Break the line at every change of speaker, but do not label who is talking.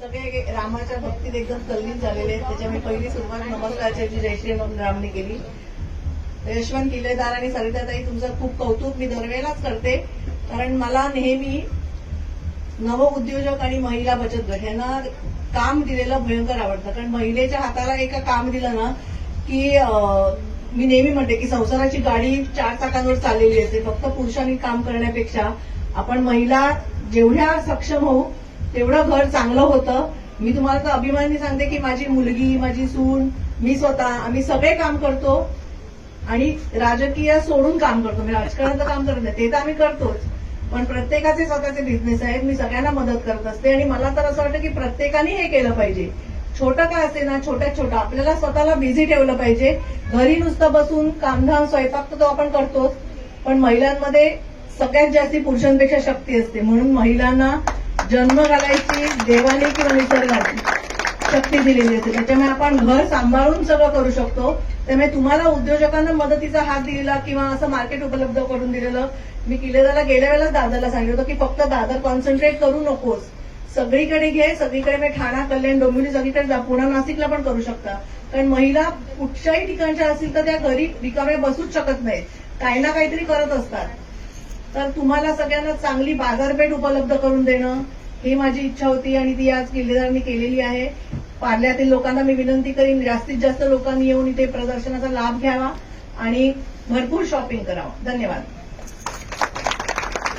सगळे रामाच्या भक्तीत एकदम तल्लीन झालेले आहेत. त्याच्यामुळे पहिली सुरुवात नमस्कारची जयश्री रामने केली. यशवंत किल्लेदार आणि सरिताताई तुमचं खूप कौतुक मी दरवेळेलाच करते. कारण मला नेहमी नवउद्योजक आणि महिला बचत गट यांना काम दिलेलं भयंकर आवडतं. कारण महिलेच्या हाताला एका काम दिलं ना की मी नेहमी म्हणते की संसाराची गाडी चार चाकांवर चाललेली असते. फक्त पुरुषांनी काम करण्यापेक्षा आपण महिला जेवढ्या सक्षम होऊ तेवढं घर चांगलं होतं. मी तुम्हाला तर अभिमानी सांगते की माझी मुलगी माझी सून मी स्वतः आम्ही सगळे काम करतो. आणि राजकीय सोडून काम करतो. म्हणजे राजकारणाचं काम करत नाही. ते तर आम्ही करतोच. पण प्रत्येकाचे स्वतःचे बिझनेस आहेत. मी सगळ्यांना मदत करत असते. आणि मला तर असं वाटतं की प्रत्येकाने हे केलं पाहिजे. छोटं काय असते ना छोट्यात छोटं. आपल्याला स्वतःला बिझी ठेवलं पाहिजे. घरी नुसतं बसून कामधाम स्वयंपाक तर तो आपण करतोच. पण महिलांमध्ये सगळ्यात जास्ती पुरुषांपेक्षा शक्ती असते. म्हणून महिलांना जन्म घालायची देवाने किंवा निसर्गाने शक्ती दिलेली असते. त्याच्यामुळे आपण घर सांभाळून सगळं करू शकतो. त्यामुळे तुम्हाला उद्योजकांना मदतीचा हात दिलेला किंवा असं मार्केट उपलब्ध करून दिलेलं. मी किल्लेदारला गेल्या वेळेला दादाला सांगितलं होतं की फक्त दादर कॉन्सन्ट्रेट करू नकोस. सगळीकडे घे सगळीकडे मी ठाणा कल्याण डोंबिवली सगळीकडे जा. पुन्हा नाशिकला पण करू शकता. कारण महिला कुठच्याही ठिकाणच्या असतील तर त्या घरी रिकाम्या बसूच शकत नाहीत. काही ना काहीतरी करत असतात. तर तुम्हाला सगळ्यांना चांगली बाजारपेठ उपलब्ध करून देणं ही माझी इच्छा होती आणि ती आज किल्लेदारांनी केलेली आहे. पार्ल्यातील लोकांना मी विनंती करीन जास्तीत जास्त लोकांनी येऊन इथे प्रदर्शनाचा लाभ घ्यावा आणि भरपूर शॉपिंग करावं. धन्यवाद.